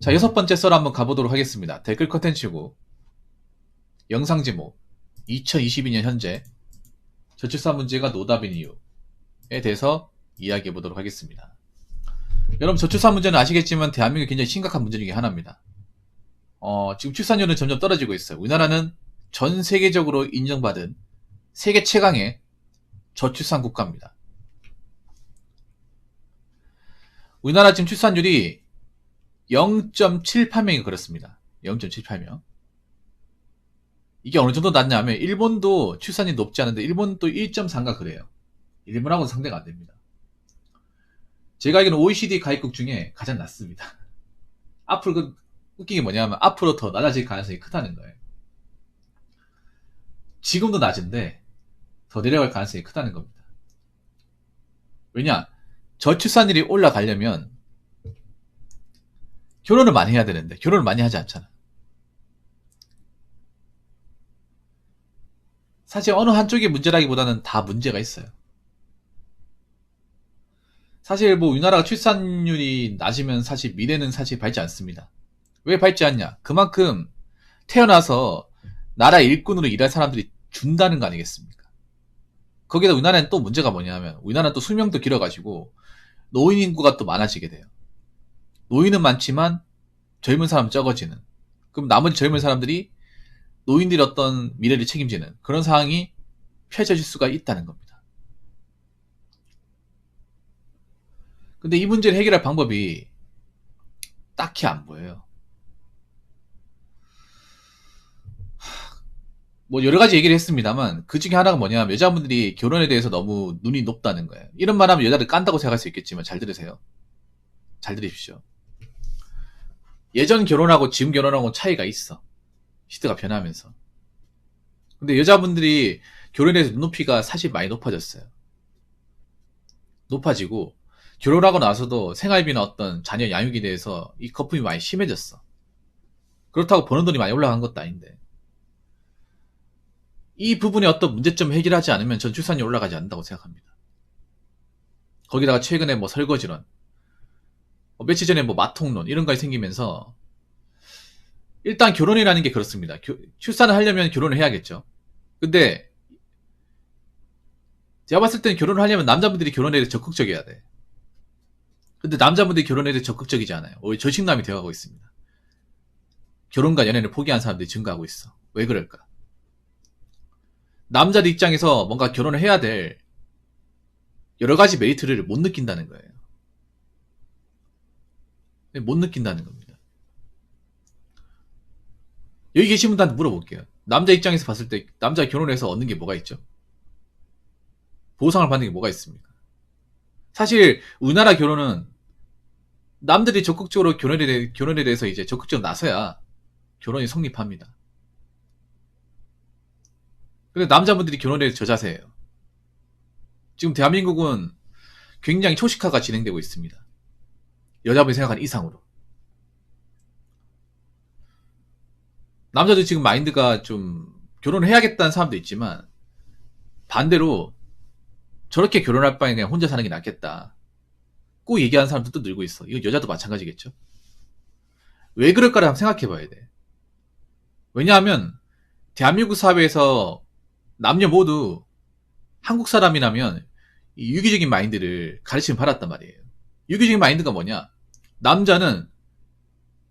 자, 여섯 번째 썰 한번 가보도록 하겠습니다. 댓글 컨텐츠고, 영상 제목, 2022년 현재 저출산 문제가 노답인 이유에 대해서 이야기해 보도록 하겠습니다. 여러분, 저출산 문제는 아시겠지만 대한민국 굉장히 심각한 문제 중에 하나입니다. 어, 지금 출산율은 점점 떨어지고 있어요. 우리나라는 전 세계적으로 인정받은 세계 최강의 저출산 국가입니다. 우리나라 지금 출산율이 0.78명이 그렇습니다. 0.78명. 이게 어느 정도 낮냐면 일본도 출산이 높지 않은데 일본도 1.3가 그래요. 일본하고는 상대가 안 됩니다. 제가 알기로는 OECD 가입국 중에 가장 낮습니다. 앞으로 그 웃긴 게 뭐냐면 앞으로 더 낮아질 가능성이 크다는 거예요. 지금도 낮은데 더 내려갈 가능성이 크다는 겁니다. 왜냐? 저출산율이 올라가려면 결혼을 많이 해야 되는데 결혼을 많이 하지 않잖아. 사실 어느 한쪽이 문제라기보다는 다 문제가 있어요. 사실 뭐 우리나라가 출산율이 낮으면 사실 미래는 사실 밝지 않습니다. 왜 밝지 않냐? 그만큼 태어나서 나라 일꾼으로 일할 사람들이 준다는 거 아니겠습니까? 거기다 우리나라는 또 문제가 뭐냐면 우리나라는 또 수명도 길어가지고 노인 인구가 또 많아지게 돼요. 노인은 많지만 젊은 사람 적어지는. 그럼 나머지 젊은 사람들이 노인들의 어떤 미래를 책임지는 그런 상황이 펼쳐질 수가 있다는 겁니다. 근데 이 문제를 해결할 방법이 딱히 안 보여요. 뭐 여러 가지 얘기를 했습니다만 그 중에 하나가 뭐냐면 여자분들이 결혼에 대해서 너무 눈이 높다는 거예요. 이런 말 하면 여자를 깐다고 생각할 수 있겠지만 잘 들으세요. 잘 들으십시오. 예전 결혼하고 지금 결혼하고 차이가 있어. 시대가 변하면서. 근데 여자분들이 결혼에 대해서 눈높이가 사실 많이 높아졌어요. 높아지고 결혼하고 나서도 생활비나 어떤 자녀 양육에 대해서 이 거품이 많이 심해졌어. 그렇다고 버는 돈이 많이 올라간 것도 아닌데. 이 부분에 어떤 문제점을 해결하지 않으면 전 출산이 올라가지 않는다고 생각합니다. 거기다가 최근에 뭐 설거지론, 뭐 며칠 전에 뭐 마통론 이런 것이 생기면서 일단 결혼이라는 게 그렇습니다. 교, 출산을 하려면 결혼을 해야겠죠. 근데 제가 봤을 때는 결혼을 하려면 남자분들이 결혼에 대해 적극적이어야 돼. 근데 남자분들이 결혼에 대해 적극적이지 않아요. 오히려 저식남이 되어가고 있습니다. 결혼과 연애를 포기한 사람들이 증가하고 있어. 왜 그럴까? 남자들 입장에서 뭔가 결혼을 해야 될 여러 가지 메리트를 못 느낀다는 거예요. 네, 못 느낀다는 겁니다. 여기 계신 분들한테 물어볼게요. 남자 입장에서 봤을 때 남자 결혼해서 얻는 게 뭐가 있죠? 보상을 받는 게 뭐가 있습니까? 사실 우리나라 결혼은 남들이 적극적으로 결혼에, 대해, 결혼에 대해서 이제 적극적으로 나서야 결혼이 성립합니다. 근데 남자분들이 결혼에 대해서 저자세예요. 지금 대한민국은 굉장히 초식화가 진행되고 있습니다. 여자분이 생각하는 이상으로. 남자들 지금 마인드가 좀 결혼을 해야겠다는 사람도 있지만 반대로 저렇게 결혼할 바에 그냥 혼자 사는 게 낫겠다. 꼭 얘기하는 사람들도 늘고 있어. 이거 여자도 마찬가지겠죠. 왜 그럴까를 한번 생각해 봐야 돼. 왜냐하면 대한민국 사회에서 남녀 모두 한국 사람이라면 유기적인 마인드를 가르침을 받았단 말이에요. 유기적인 마인드가 뭐냐? 남자는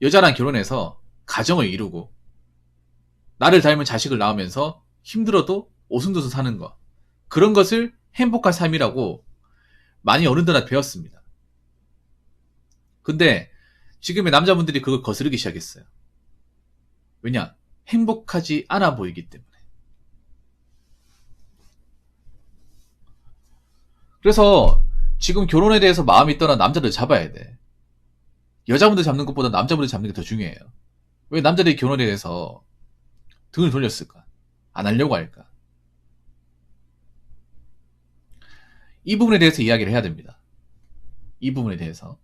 여자랑 결혼해서 가정을 이루고 나를 닮은 자식을 낳으면서 힘들어도 오순도순 사는 거. 그런 것을 행복한 삶이라고 많이 어른들한테 배웠습니다. 근데 지금의 남자분들이 그걸 거스르기 시작했어요. 왜냐? 행복하지 않아 보이기 때문에. 그래서 지금 결혼에 대해서 마음이 떠난 남자들 잡아야 돼. 여자분들 잡는 것보다 남자분들 잡는 게 더 중요해요. 왜 남자들이 결혼에 대해서 등을 돌렸을까? 안 하려고 할까? 이 부분에 대해서 이야기를 해야 됩니다. 이 부분에 대해서.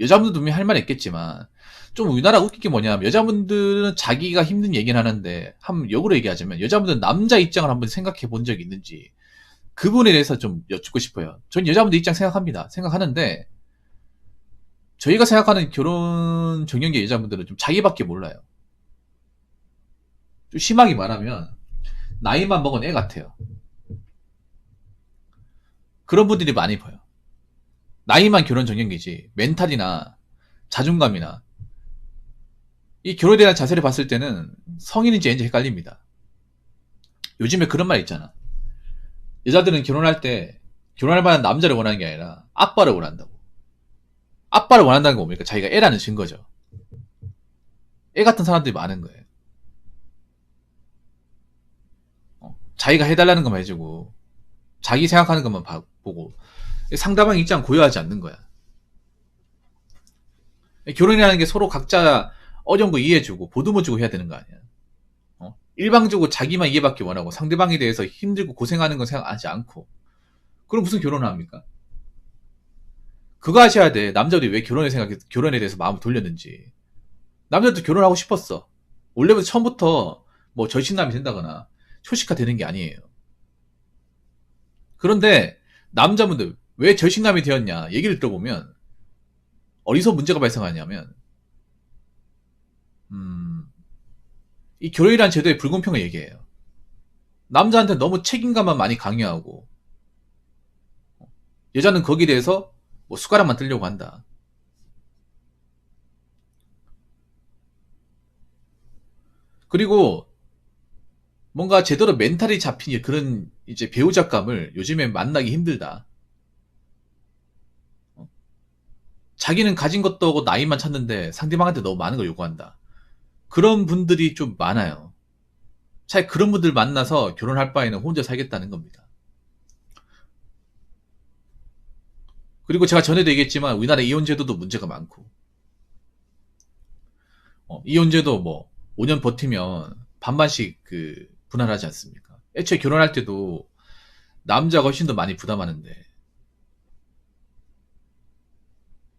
여자분들도 분명히 할 말 있겠지만, 좀 우리나라 웃긴 게 뭐냐면, 여자분들은 자기가 힘든 얘기를 하는데, 한 역으로 얘기하자면, 여자분들은 남자 입장을 한번 생각해 본 적이 있는지, 그분에 대해서 좀 여쭙고 싶어요. 전 여자분들 입장 생각합니다. 생각하는데, 저희가 생각하는 결혼 정년기 여자분들은 좀 자기밖에 몰라요. 좀 심하게 말하면 나이만 먹은 애 같아요. 그런 분들이 많이 보여. 나이만 결혼 정년기지 멘탈이나 자존감이나 이 결혼에 대한 자세를 봤을 때는 성인인지 애인지 헷갈립니다. 요즘에 그런 말 있잖아. 여자들은 결혼할 때 결혼할 만한 남자를 원하는 게 아니라 아빠를 원한다고. 아빠를 원한다는 거 뭡니까? 자기가 애라는 증거죠. 애 같은 사람들이 많은 거예요. 어, 자기가 해달라는 것만 해주고 자기 생각하는 것만 봐- 보고 상대방 입장 고려하지 않는 거야. 결혼이라는 게 서로 각자 어려운 거 이해해주고 보듬어주고 해야 되는 거 아니야. 어? 일방적으로 자기만 이해받기 원하고 상대방에 대해서 힘들고 고생하는 건 생각하지 않고 그럼 무슨 결혼을 합니까? 그거 하셔야 돼. 남자들이 왜 결혼에 생각해 결혼에 대해서 마음을 돌렸는지. 남자도 결혼하고 싶었어. 원래부터 처음부터 뭐 절친남이 된다거나 초식화 되는 게 아니에요. 그런데 남자분들 왜 절친남이 되었냐 얘기를 들어보면 어디서 문제가 발생하냐면 음, 이 결혼이란 제도의 불공평을 얘기해요. 남자한테 너무 책임감만 많이 강요하고 여자는 거기에 대해서 뭐 숟가락만 들려고 한다. 그리고 뭔가 제대로 멘탈이 잡힌 그런 이제 배우자감을 요즘에 만나기 힘들다. 어? 자기는 가진 것도 없고 나이만 찾는데 상대방한테 너무 많은 걸 요구한다. 그런 분들이 좀 많아요. 차라리 그런 분들 만나서 결혼할 바에는 혼자 살겠다는 겁니다. 그리고 제가 전에도 얘기했지만 우리나라 이혼제도도 문제가 많고 어, 이혼제도 뭐 5년 버티면 반반씩 그 분할하지 않습니까? 애초에 결혼할 때도 남자가 훨씬 더 많이 부담하는데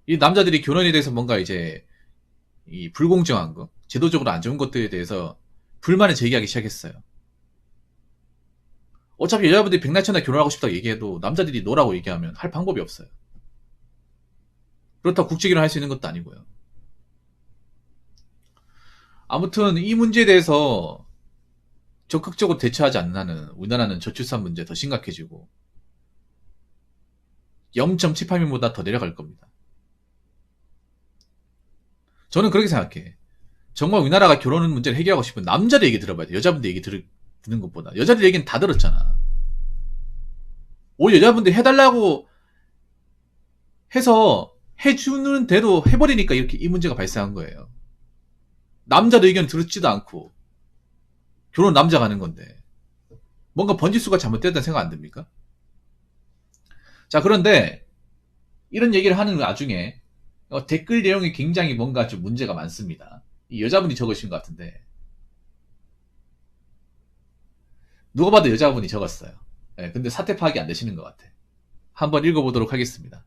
이 남자들이 결혼에 대해서 뭔가 이제 이 불공정한 거, 제도적으로 안 좋은 것들에 대해서 불만을 제기하기 시작했어요. 어차피 여자분들이 백날천날 결혼하고 싶다고 얘기해도 남자들이 노라고 얘기하면 할 방법이 없어요. 그렇다고 국제결혼 할수 있는 것도 아니고요. 아무튼 이 문제에 대해서 적극적으로 대처하지 않는 한은 우리나라는 저출산 문제 더 심각해지고 0.78명보다 더 내려갈 겁니다. 저는 그렇게 생각해. 정말 우리나라가 결혼 문제를 해결하고 싶은 남자들 얘기 들어봐야 돼. 여자분들 얘기 들, 듣는 것보다. 여자들 얘기는 다 들었잖아. 오히려 여자분들 해달라고 해서 해주는 대로 해버리니까 이렇게 이 문제가 발생한 거예요. 남자들 의견 들었지도 않고 결혼 남자가 하는 건데 뭔가 번지수가 잘못됐다는 생각 안 듭니까? 자 그런데 이런 얘기를 하는 와중에 어, 댓글 내용이 굉장히 뭔가 좀 문제가 많습니다. 이 여자분이 적으신 것 같은데 누가 봐도 여자분이 적었어요. 예, 근데 사태 파악이 안 되시는 것 같아. 한번 읽어보도록 하겠습니다.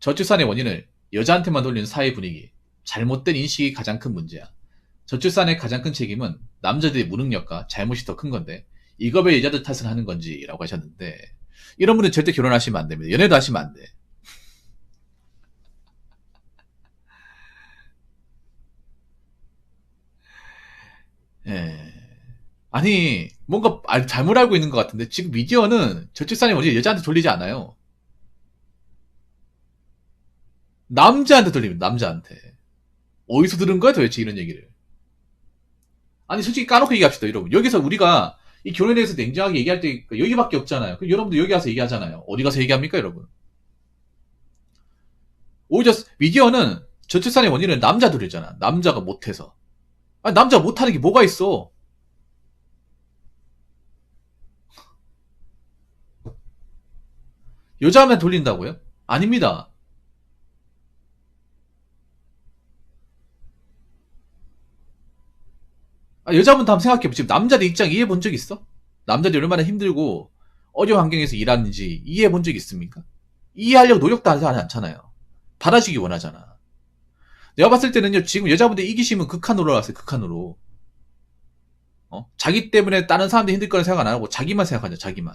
저출산의 원인을 여자한테만 돌리는 사회 분위기, 잘못된 인식이 가장 큰 문제야. 저출산의 가장 큰 책임은 남자들의 무능력과 잘못이 더 큰 건데 이거 왜 여자들 탓을 하는 건지라고 하셨는데 이런 분은 절대 결혼하시면 안 됩니다. 연애도 하시면 안 돼. 예. 아니 뭔가 알- 잘못 알고 있는 것 같은데 지금 미디어는 저출산의 원인 여자한테 돌리지 않아요. 남자한테 돌립니다. 남자한테. 어디서 들은 거야 도대체 이런 얘기를. 아니 솔직히 까놓고 얘기합시다 여러분. 여기서 우리가 이 결혼에 대해서 냉정하게 얘기할 때 여기밖에 없잖아요. 그럼 여러분도 여기 가서 얘기하잖아요. 어디 가서 얘기합니까 여러분? 오히려 미디어는 저출산의 원인은 남자들이잖아. 남자가 못해서. 아니 남자가 못하는 게 뭐가 있어? 여자만 돌린다고요? 아닙니다. 아, 여자분도 한번 생각해보 지금 남자들 입장 이해해 본 적 있어? 남자들이 얼마나 힘들고 어려운 환경에서 일하는지 이해해 본 적 있습니까? 이해하려고 노력도 하지 않잖아요. 받아주기 원하잖아. 내가 봤을 때는요, 지금 여자분들 이기심은 극한으로 올라왔어요, 극한으로. 어? 자기 때문에 다른 사람들 힘들 거는 생각 안 하고 자기만 생각하죠, 자기만.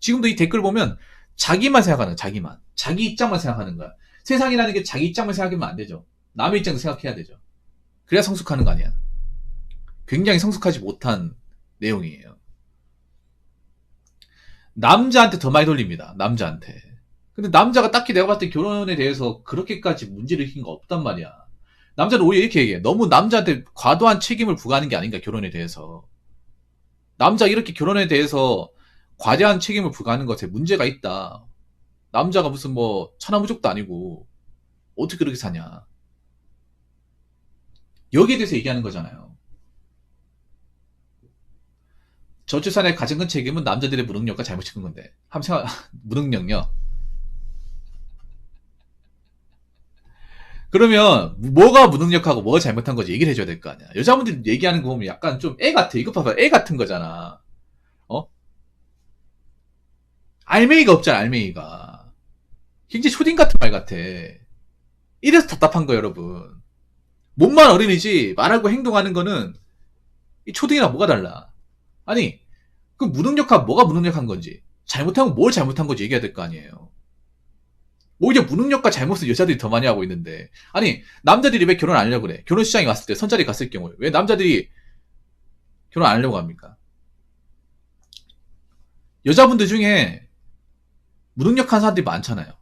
지금도 이 댓글 보면 자기만 생각하는 거야, 자기만. 자기 입장만 생각하는 거야. 세상이라는 게 자기 입장만 생각하면 안 되죠. 남의 입장도 생각해야 되죠. 그래야 성숙하는 거 아니야. 굉장히 성숙하지 못한 내용이에요. 남자한테 더 많이 돌립니다. 남자한테. 근데 남자가 딱히 내가 봤을 때 결혼에 대해서 그렇게까지 문제를 일으킨 거 없단 말이야. 남자는 오히려 이렇게 얘기해. 너무 남자한테 과도한 책임을 부과하는 게 아닌가, 결혼에 대해서. 남자 이렇게 결혼에 대해서 과대한 책임을 부과하는 것에 문제가 있다. 남자가 무슨 뭐 천하무적도 아니고 어떻게 그렇게 사냐. 여기에 대해서 얘기하는 거잖아요. 저출산의 가장 큰 책임은 남자들의 무능력과 잘못이 큰 건데. 한번 생각, 무능력요. 그러면 뭐가 무능력하고 뭐가 잘못한 거지 얘기를 해줘야 될 거 아니야. 여자분들 얘기하는 거 보면 약간 좀 애 같아. 이거 봐봐. 애 같은 거잖아. 어? 알맹이가 없잖아, 알맹이가. 굉장히 초딩 같은 말 같아. 이래서 답답한 거 여러분. 몸만 어린이지 말하고 행동하는 거는 이 초딩이랑 뭐가 달라. 아니, 그 무능력한 뭐가 무능력한 건지, 잘못하면 뭘 잘못한 건지 얘기해야 될 거 아니에요. 오히려 무능력과 잘못을 여자들이 더 많이 하고 있는데, 아니, 남자들이 왜 결혼 안 하려고 그래? 결혼 시장에 갔을 때, 선자리 갔을 경우에, 왜 남자들이 결혼 안 하려고 합니까? 여자분들 중에 무능력한 사람들이 많잖아요.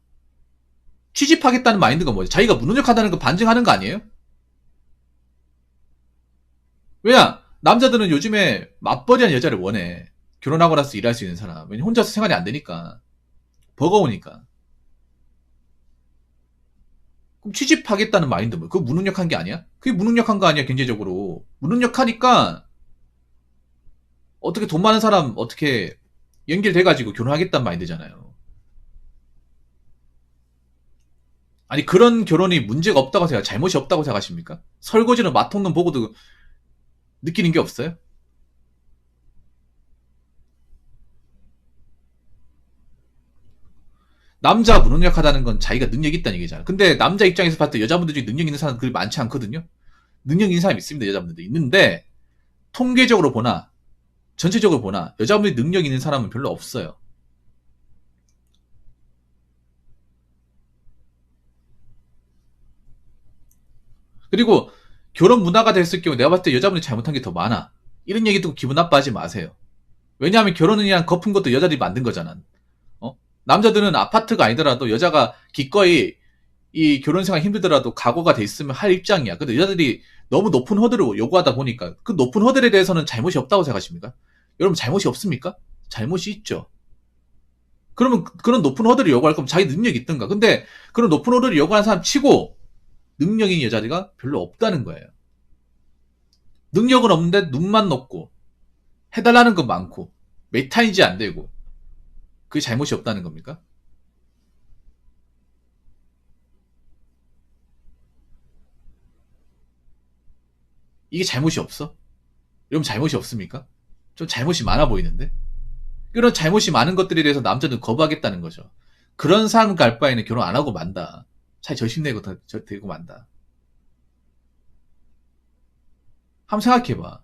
취집하겠다는 마인드가 뭐지? 자기가 무능력하다는 거 반증하는 거 아니에요? 왜냐? 남자들은 요즘에 맞벌이한 여자를 원해. 결혼하고 나서 일할 수 있는 사람. 왜냐? 혼자서 생활이 안 되니까. 버거우니까. 그럼 취집하겠다는 마인드 뭐? 그거 무능력한 게 아니야? 그게 무능력한 거 아니야, 경제적으로. 무능력하니까, 어떻게 돈 많은 사람, 어떻게 연결돼가지고 결혼하겠다는 마인드잖아요. 아니, 그런 결혼이 문제가 없다고 생각, 잘못이 없다고 생각하십니까? 설거지는 마통놈 보고도 느끼는 게 없어요? 남자 무능력하다는 건 자기가 능력이 있다는 얘기잖아. 근데 남자 입장에서 봤을 때 여자분들 중에 능력 있는 사람 그리 많지 않거든요. 능력 있는 사람이 있습니다. 여자분들도 있는데 통계적으로 보나 전체적으로 보나 여자분들이 능력 있는 사람은 별로 없어요. 그리고 결혼 문화가 됐을 경우 내가 봤을 때 여자분이 잘못한 게 더 많아. 이런 얘기 듣고 기분 나빠하지 마세요. 왜냐하면 결혼이란 거푼 것도 여자들이 만든 거잖아. 어? 남자들은 아파트가 아니더라도 여자가 기꺼이 이 결혼 생활 힘들더라도 각오가 돼 있으면 할 입장이야. 근데 여자들이 너무 높은 허들을 요구하다 보니까 그 높은 허들에 대해서는 잘못이 없다고 생각하십니까? 여러분 잘못이 없습니까? 잘못이 있죠. 그러면 그런 높은 허들을 요구할 거면 자기 능력이 있던가. 근데 그런 높은 허들을 요구하는 사람 치고 능력 있는 여자들이 별로 없다는 거예요. 능력은 없는데 눈만 높고 해달라는 건 많고 메타인지 안 되고 그게 잘못이 없다는 겁니까? 이게 잘못이 없어? 여러분 잘못이 없습니까? 좀 잘못이 많아 보이는데? 그런 잘못이 많은 것들에 대해서 남자는 거부하겠다는 거죠. 그런 사람 갈 바에는 결혼 안 하고 만다. 차라리 절심 내고 더, 저, 되고 만다. 한번 생각해봐.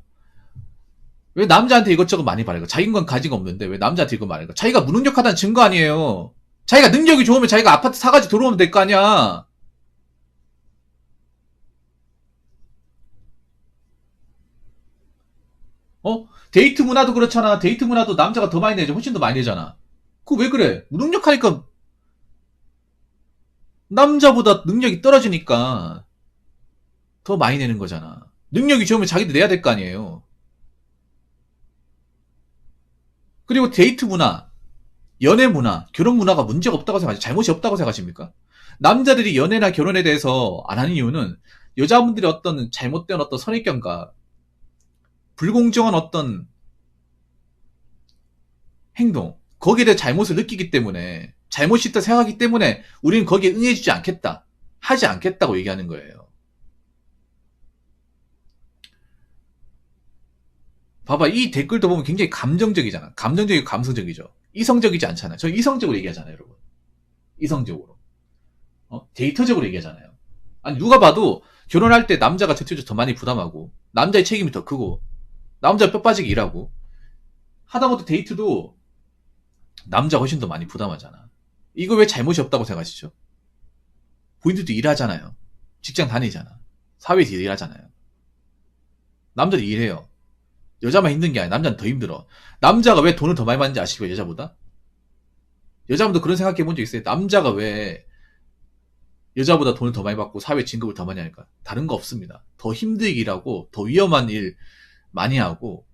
왜 남자한테 이것저것 많이 바랄까? 자기 건 가지가 없는데 왜 남자한테 이거 말할까? 자기가 무능력하다는 증거 아니에요. 자기가 능력이 좋으면 자기가 아파트 사가지고 들어오면 될 거 아니야. 어? 데이트 문화도 그렇잖아. 데이트 문화도 남자가 더 많이 내죠. 훨씬 더 많이 내잖아. 그거 왜 그래? 무능력하니까 남자보다 능력이 떨어지니까 더 많이 내는 거잖아. 능력이 좋으면 자기도 내야 될 거 아니에요. 그리고 데이트 문화, 연애 문화, 결혼 문화가 문제가 없다고 생각하시, 잘못이 없다고 생각하십니까? 남자들이 연애나 결혼에 대해서 안 하는 이유는 여자분들이 어떤 잘못된 어떤 선입견과 불공정한 어떤 행동, 거기에 대해 잘못을 느끼기 때문에, 잘못이 있다 생각하기 때문에 우리는 거기에 응해주지 않겠다. 하지 않겠다고 얘기하는 거예요. 봐봐, 이 댓글도 보면 굉장히 감정적이잖아. 감정적이고 감성적이죠. 이성적이지 않잖아요. 저 이성적으로 얘기하잖아요, 여러분. 이성적으로. 어? 데이터적으로 얘기하잖아요. 아니, 누가 봐도 결혼할 때 남자가 대체적으로 더 많이 부담하고, 남자의 책임이 더 크고, 남자 뼈 빠지게 일하고, 하다못해 데이트도 남자가 훨씬 더 많이 부담하잖아. 이거 왜 잘못이 없다고 생각하시죠? 본인들도 일하잖아요. 직장 다니잖아. 사회에서 일하잖아요. 남자들 일해요. 여자만 힘든 게 아니야. 남자는 더 힘들어. 남자가 왜 돈을 더 많이 받는지 아시고요, 여자보다? 여자분도 그런 생각해 본 적 있어요? 남자가 왜 여자보다 돈을 더 많이 받고 사회 진급을 더 많이 할까? 다른 거 없습니다. 더 힘들게 일하고 더 위험한 일 많이 하고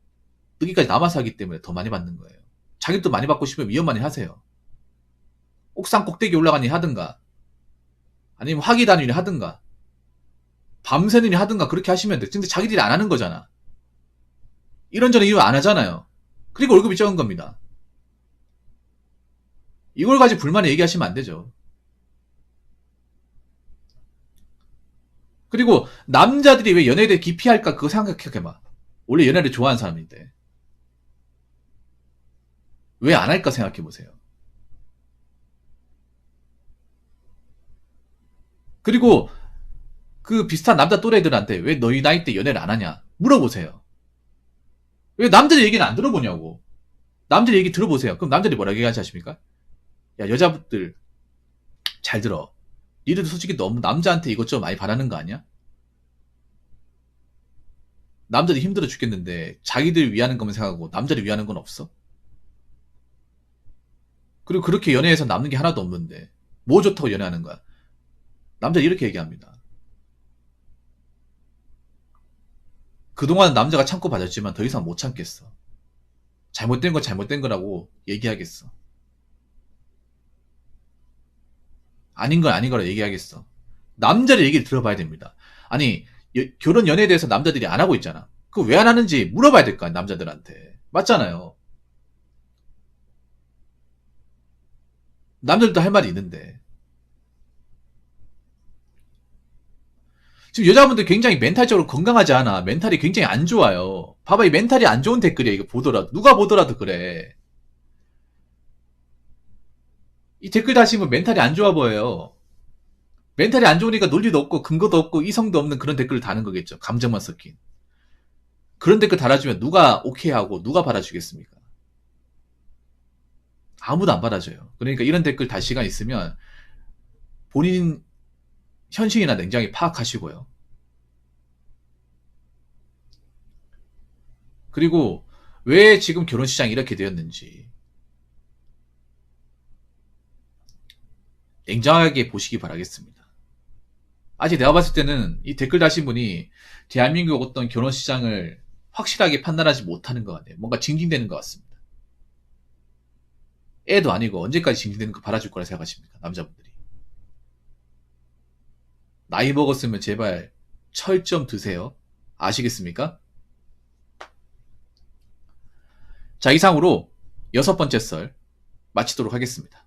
여기까지 남아서 하기 때문에 더 많이 받는 거예요. 자기도 많이 받고 싶으면 위험한 일 하세요. 옥상 꼭대기 올라가니 하든가 아니면 화기 다니니 하든가 밤새는 일 하든가 그렇게 하시면 돼. 근데 자기들이 안 하는 거잖아. 이런저런 이유 안 하잖아요. 그리고 월급이 적은 겁니다. 이걸 가지고 불만을 얘기하시면 안 되죠. 그리고 남자들이 왜 연애에 대해 기피할까 그거 생각해봐. 원래 연애를 좋아하는 사람인데. 왜 안 할까 생각해보세요. 그리고 그 비슷한 남자 또래들한테 왜 너희 나이 때 연애를 안 하냐 물어보세요. 왜 남자들 얘기는 안 들어보냐고. 남자들 얘기 들어보세요. 그럼 남자들이 뭐라고 얘기하지 않습니까? 야 여자분들 잘 들어. 니들도 솔직히 너무 남자한테 이것저것 많이 바라는 거 아니야? 남자들이 힘들어 죽겠는데 자기들 위하는 것만 생각하고 남자를 위하는 건 없어? 그리고 그렇게 연애해서 남는 게 하나도 없는데 뭐 좋다고 연애하는 거야? 남자 이렇게 얘기합니다. 그동안 남자가 참고 봐줬지만 더 이상 못 참겠어. 잘못된 건 잘못된 거라고 얘기하겠어. 아닌 건 아닌 거라 얘기하겠어. 남자의 얘기를 들어봐야 됩니다. 아니, 여- 결혼 연애에 대해서 남자들이 안 하고 있잖아. 그거 왜안 하는지 물어봐야 될 거 아니야, 남자들한테. 맞잖아요. 남들도 할 말이 있는데. 지금 여자분들 굉장히 멘탈적으로 건강하지 않아. 멘탈이 굉장히 안 좋아요. 봐봐, 이 멘탈이 안 좋은 댓글이야, 이거 보더라도. 누가 보더라도 그래. 이 댓글 다시면 멘탈이 안 좋아 보여요. 멘탈이 안 좋으니까 논리도 없고 근거도 없고 이성도 없는 그런 댓글을 다는 거겠죠. 감정만 섞인. 그런 댓글 달아주면 누가 오케이 하고 누가 받아주겠습니까? 아무도 안 받아줘요. 그러니까 이런 댓글 달 시간 있으면 본인 현실이나 냉정히 파악하시고요. 그리고 왜 지금 결혼 시장이 이렇게 되었는지 냉정하게 보시기 바라겠습니다. 아직 내가 봤을 때는 이 댓글 다신 분이 대한민국 어떤 결혼 시장을 확실하게 판단하지 못하는 것 같아요. 뭔가 징징대는 것 같습니다. 애도 아니고 언제까지 징징대는 거 바라줄 거라 생각하십니까? 남자분들이. 나이 먹었으면 제발 철 좀 드세요. 아시겠습니까? 자, 이상으로 여섯 번째 썰 마치도록 하겠습니다.